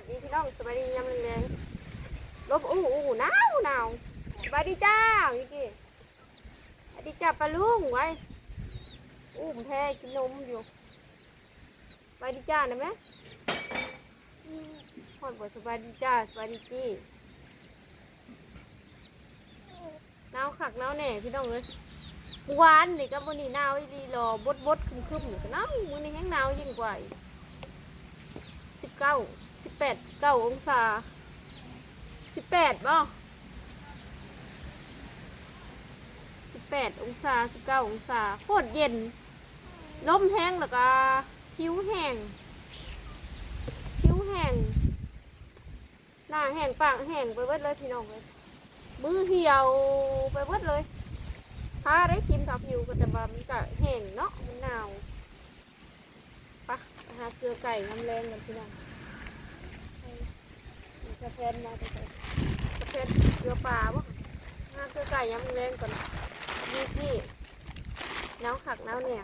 สดีพี่น้องสบายดียามแรงๆลบอู้อู้หนาวหนาวสบายดีจ้าวิกกี้สวัสดีจ้าปลาลุงไว้อู้มแพ้กินนมอยู่สบายดีจ้านะแม่พอดบสบายดีจ้าสบายดีจี้หนาวขักหนาวแน่พี่น้องเลยเมื่อวานนี่ก็วันนี้หนาวอีดีรอบดบดคึมคึมๆอยู่ก็หนาววันนี้แห้งหนาวยิ่งกว่าอีกสิบเก้า สิบแปดสิบเก้าองศาสิบแปดบ่สิบแปดองศาสิบเก้าองศาโคตรเย็นลมแห้งแล้วก็ผิวแห้งผิวแห้งหน้าแห้งปากแห้งไปเบิดเลยพี่น้องเลยมือเหี่ยวไปเบิดเลยถ้าได้ครีมทาผิวก็จะว่ามันก็แห้งเนาะมันหนาวปะไปหาเกลือไก่น้ำแรงกันพี่น้อง กระเพนมาไปกระเพนเกลือปลาบ่งาเกลือไก่ยำแรงก่อนนี่กี้น้าวขักน้าวเนี่ย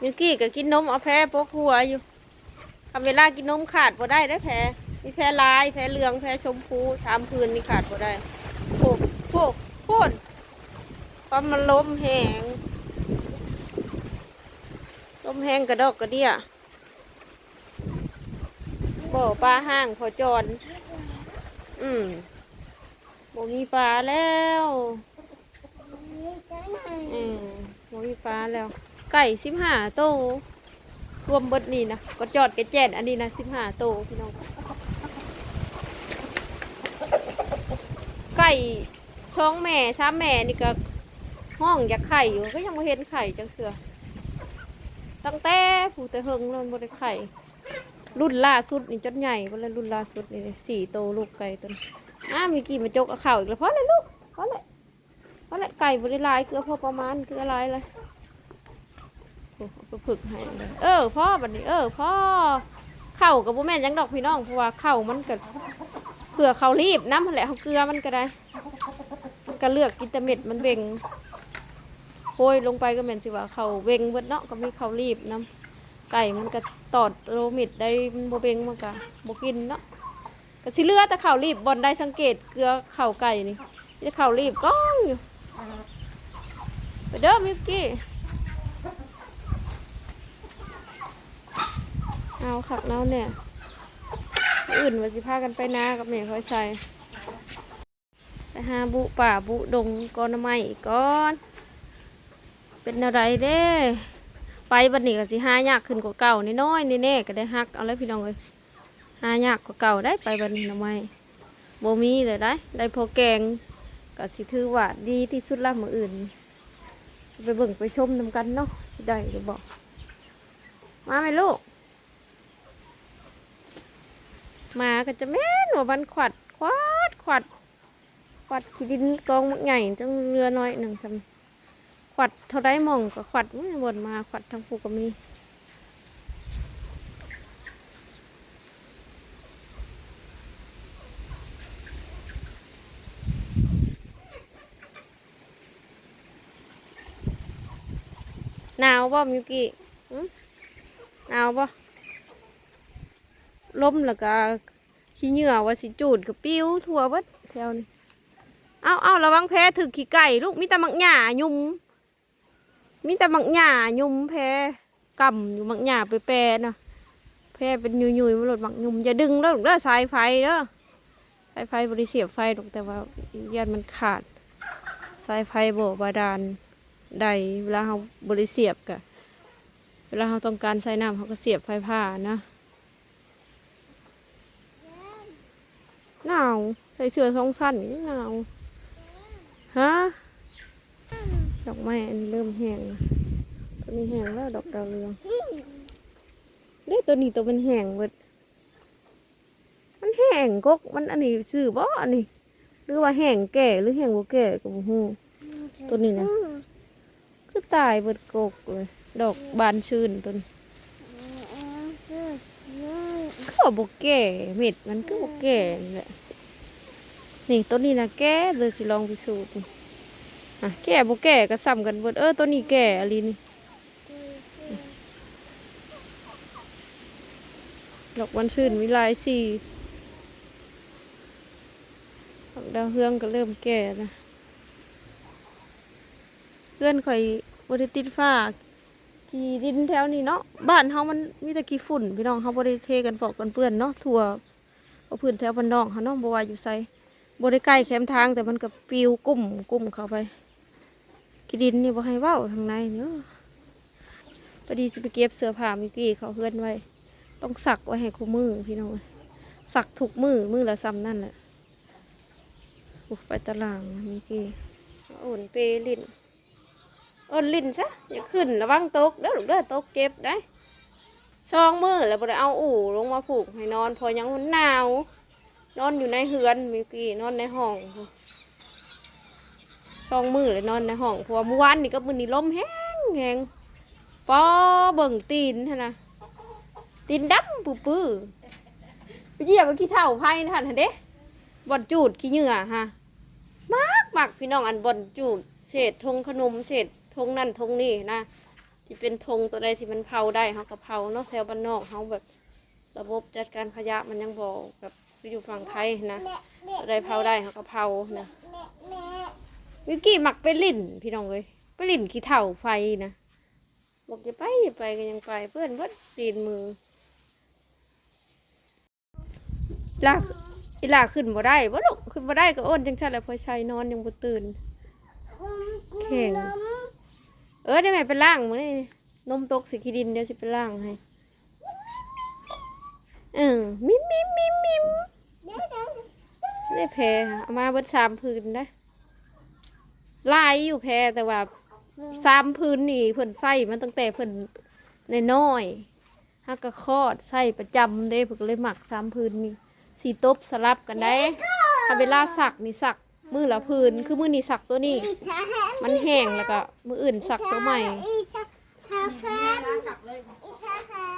มิวกี้ก็กินนมเอาแพ้ปกหัวอยู่ทำเวลากินนมขาดพอได้ได้แพ้มีแพ้ลายแพ้เหลืองแพ้ชมพูชามพื้นนี่ขาดพอได้โอ้โหโค่นปั๊มมันล้มแหงล้มแหงกระดอกกระเดี่ยบ่อปลาห้างพอจอนอืมบ่มีปลาแล้ว อืมบ่มีปลาแล้ว ไก่สิบห้าโตรวมเบิดนี่นะก็จอดกระแจนอันนี้นะสิบห้าโตพี่น้องไก่ช่องแม่ช้าแม่นี่ก็ห้องอยากไข่อยู่ก็ยังไม่เห็นไข่จังเสือตั้งแต่ผู้แต่เฮงแล้วมันบ่ได้ไข่ รุ่นล่าสุดนี่จนใหญ่เลารุ่นล่าสุดนี่สี่โตลูกไก่ตัวนี้อ้ามีกี่มาจกเอาเข่าวอีกแล้วเพราะอะไรลูกเพราะอะไรเพราะอะไรไก่บริลายเกลือพอประมาณเกลือลายเลย ไปฝึกให้เลยเออพ่อบัดนี้ เออพ่อเข่ากับบุแม่นยังดอกพี่น้องเพราะว่าเข่ามันก็เผื่อเขารีบน้ำแหละเขาเกลือมันก็ได้มันก็เลือกกินแต่เม็ดมันเบ่งโอยลงไปก็เหม็นสิว่าเขาเบ่งเบิดเนาะก็มีเขารีบน้ำไก่มันก็ตอดโรมิดได้มันโบเบงมันก็บกินเนาะก็สิเลือแต่เข่ารีบบอลได้สังเกตเกลือเข่าไก่นี่จะเข่ารีบก้องอยู่ไปเด้อมิวกี้ เอาขักแล้วเนี่ย อื่นว่าสิพากันไปนากับแม่ค่อยใส่ไปหาบุป่าบุดงก้อนไม้ก่อน เป็นอะไรเด้ ไปบัดนี้ก็สิหายากขึ้นกว่าเก่านิดน้อยๆแน่ก็ได้ฮักเอาเลยพี่น้องเอ้ยหายากกว่าเก่าได้ไปบัดนี้หน่อไม้บ่มีเลยได้ ได้พอแกงก็สิถือว่าดีที่สุดละมืออื่น ไปเบิ่งไปชมนำกันเนาะสิได้หรือบ่มาไหมลูก มาก็จะแม่นว่ามันขวัดขวัดขวัดขวัดขี้ดินกองมักใหญ่จังเรือน้อยหนึ่งซำขวัดเท่าได้มองก็ขวัดม่บนมาขวัดทางภูก็มีหนาวบ่มิวกี้หนาวบ่ ล้มแล้วก็ขี้เหงื่อว่าสิจูดก็ปิ้วทั่วเบิดแถวนี้เอาเอาระวังแพ้ถึกขี้ไก่ลูกมีแต่มักหญ้ายุ่มมีแต่มักหญ้ายุ่มแพ้กำอยู่มักหญ้าไปแปรนะแพ้เป็นยุยๆมาหลดมักยุ่มอย่าดึงแล้วลูกเด้อสายไฟเด้อสายไฟบริเสียบไฟลูกแต่ว่ายันมันขาด สายไฟโบบาดาลใดเวลาเราบริเสียบกะเวลาเราต้องการใช้น้ำเขาก็เสียบไฟผ้านะ หนาวใส่เสื้อทรงสั้นนี่หนาวฮะดอกไม้อันนี้เริ่มแห้งแล้วตัวนี้แห้งแล้วดอกดาวเรืองเด้ตัวนี้ตัวเป็นแห้งเบิดมันแห้งกกมันอันนี้ชื่อบ่อันนี้หรือว่าแห้งแก่หรือแห้งบ่แก่ก็บ่ฮู้ตัวนี้นะคือตายเบิดกกเลยดอกบานชื่นต้นก็ บกแก่เม็ดมันก็บกแก่แหละนี่ต้นนี้นะแก่เลยสิลองพิสูจน์อะแก่บกแก่ก็ซ้ำกันเบิดเออต้นนี้แก่อะไรนี่ดอกบานชื่นวิไลสีดอกดาวเฮืองก็เริ่มแก่นะเพื่อนข่อยบริติดฟ้า ขี่ดินแถวนี้เนาะบ้านเฮามันมีแต่ขี้ฝุ่น พี่น้องเฮาบริเทกันปอกกันเปื้อนเนาะทั่วเอาพื้นแถวบ้านนอกเฮาเนาะบ่ว่าอยู่ไสบ่ได้ใกล้แคมทางแต่มันก็ปิวกุ้มกุ้มเข้าไปขี้ดินนี่บ่ให้เว้าทางในเนาะพอดีจะไปเก็บเสื้อผ้าเมื่อกี้เขาเฮือนไว้ ต้องสักไว้ให้คู่มือพี่น้องสักทุกมือมือละซ้ำนั่นแหละอุ๊ยไปตารางเมื่อกี้โอนเปลิน เอินลิ้นซะอย่าขึ้นระวังตกเด้อลูกเด้อตกเก็บได้ช่องมือแล้วบ่ได้เอาอู่ลงมาผูกให้นอนพอยังมันหนาว นอนอยู่ในเฮือนเมื่อกี้นอนในห้องช่องมือเลยนอนในห้องพราะว่าเมื่อวานนี่ก็มื้อนี้ลมแห้งแห้งปอเบิ่งตีนหั่นนะตีนดำปื้อปื้อไปเหยียบไปขี้เท่าไผ่นะหั่นหั่นเด้บ่อนจูดขี้เหงื่อฮะมากมากพี่น้องอันบ่อนจูดเศษธงขนมเศษ ธงนั่นธงนี่นะที่เป็นธงตัวใดที่มันเผาได้เขาก็เผาเนาะแถวบ้านนอกเขาแบบระบบจัดการขยะมันยังบอกแบบคืออยู่ฝั่งไทยนะตัวใดเผาได้เขาก็เผานะวิกกี้มักไปลิ่นพี่น้องเลยไปลิ่นขี้เถ่าไฟนะบอกจะไปอย่าไปก็ยังไปเพื่อนเบิดตีนมือลากอีลากขึ้นบ่ได้บ่ลูกขึ้นบ่ได้ก็อ้นจังชันแหล้วพอชัยนอนยังบ่ตื่นแข็ง เออได้ไหมไปล่างมื้อนี่นมตกสิขี้ดินเดี๋ยวสิไปล่างให้เออมิมมิมมิมมิมได้แพรเอามาเบิดสามพื้นได้ลายอยู่แพรแต่ว่าสามพื้นนี่เพิ่นใส่มันตั้งแต่เพิ่นในน้อยฮักกะคอดใส่ประจำเด้เพิ่นเลยหมักสามพื้นนี่สีตบสลับกันได้ถ้าเวลาสักนี่สักมือละพื้นคือมือนี่สักตัวนี้ มันแห้งแล้วก็มืออื่นสักตัวใหม่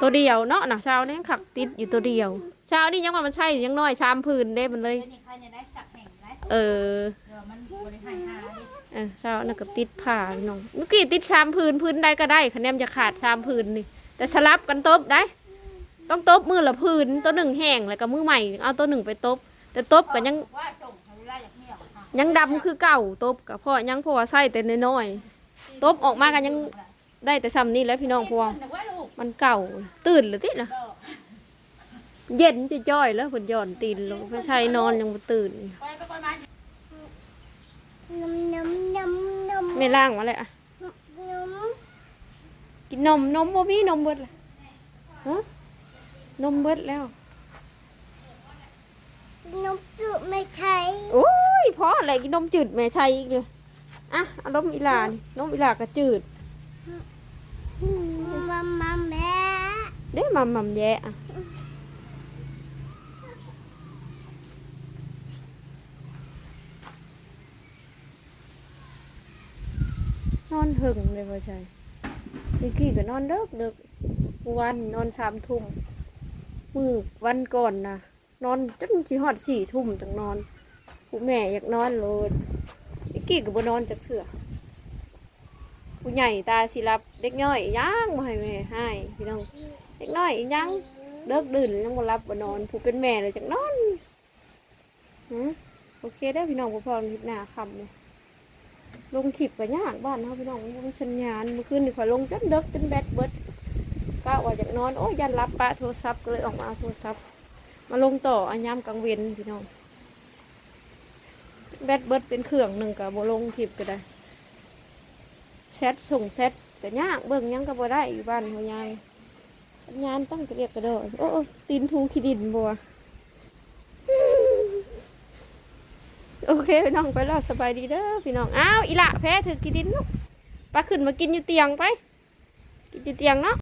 ตัวเดียวเนาะนะเช้านี้ขักติดอยู่ตัวเดียวเช้านี้ยังว่ามันใช่ยังน้อยชามพื้นเด้มันเลย เออเดี๋ยวมันบริหารหาดิเออเช้านั่ก็ติดผ่าน้องเมื่อกี้ติดชามพื้นพื้นได้ก็ได้คะแนนจะขาดชามพื้นนี่ แต่สลับกันตบได้ ต้องตบมือละพื้นตัวหนึ่งแห้งแล้วก็มือใหม่ เอาตัวหนึ่งไปตบแต่ตบก็ยัง ยวค่ะยังดำคือเก่าตบกับพ่อยังเพราะว่าใส่แต่น้อยๆตบออกมากันยังได้แต่ซ้ำนี่แหล้วพี่น้องเพราะว่านึกว่าลูกมันเก่าตื่นหรือตินะดอกเย็นจะจ้อยแล้วเพิ่นหย่อนตีนลงไม่ใช่นอนยังบ่ตื่นไปไปไปมาน้ำน้ำน้ำน้ำไม่ล่างมาเลยอะน้กินนมนมบ่มีนมเบิดล่ะฮะนมเบิดแล้ว นมจุไม่ใช่โอ้ยพออะไรกินนมจืดแม่ใช่อีกเลยอะเอานมอีหลานี่นมอีหลากระจืดมามาแม่เด้มัมมัมแย่อะนอนหึงเลยพ่อชัยนี่กี้ก็นอนเด็กเด็กวันนอนสามทุ่มมือวันก่อนนะ นอนจนสิฮอดสี่ทุ่มจังนอนผู้แม่อยากนอนโลดนี่กี้ก็บ่นอนจักเถื่อผู้ใหญ่ตาสิรับเด็กน้อยย่างมาให้แม่ให้พี่น้องเด็กน้อยอีหยังเลิกดื่นยังบ่รับบนอนผู้เป็นแม่เลยจักนอนหือโอเคได้พี่น้องพ่อพ่อคลิปหน้าคำเลยลงคลิปก็ยากบ้านเฮาพี่น้องมันสัญญาณเมื่อคืนนี่ขอลงจนเด็กจนแบตเบิดกะว่าอยากนอนโอ้ยยันรับปะโทรศัพท์ก็เลยออกมาเอาโทรศัพท์ มาลงต่ออันยามกลางเวนพี่น้องแบตเบิดเป็นเครื่องหนึ่งกับบ่ลงคลิปก็ได้แชทส่งแชทก็ยากเบิ่งยังก็บ่ได้อยู่บ้านเขายายสัญญาณตั้งกระเรียกกระโดดโอ้โอ้ตีนทูขี้ดินบัวโอเคพี่น้องไปแล้วสบายดีเด้อพี่น้องอ้าวอีละแพ้ถือขี้ดินเนาะปลาขึ้นมากินอยู่เตียงไปกินอยู่เตียงเนาะ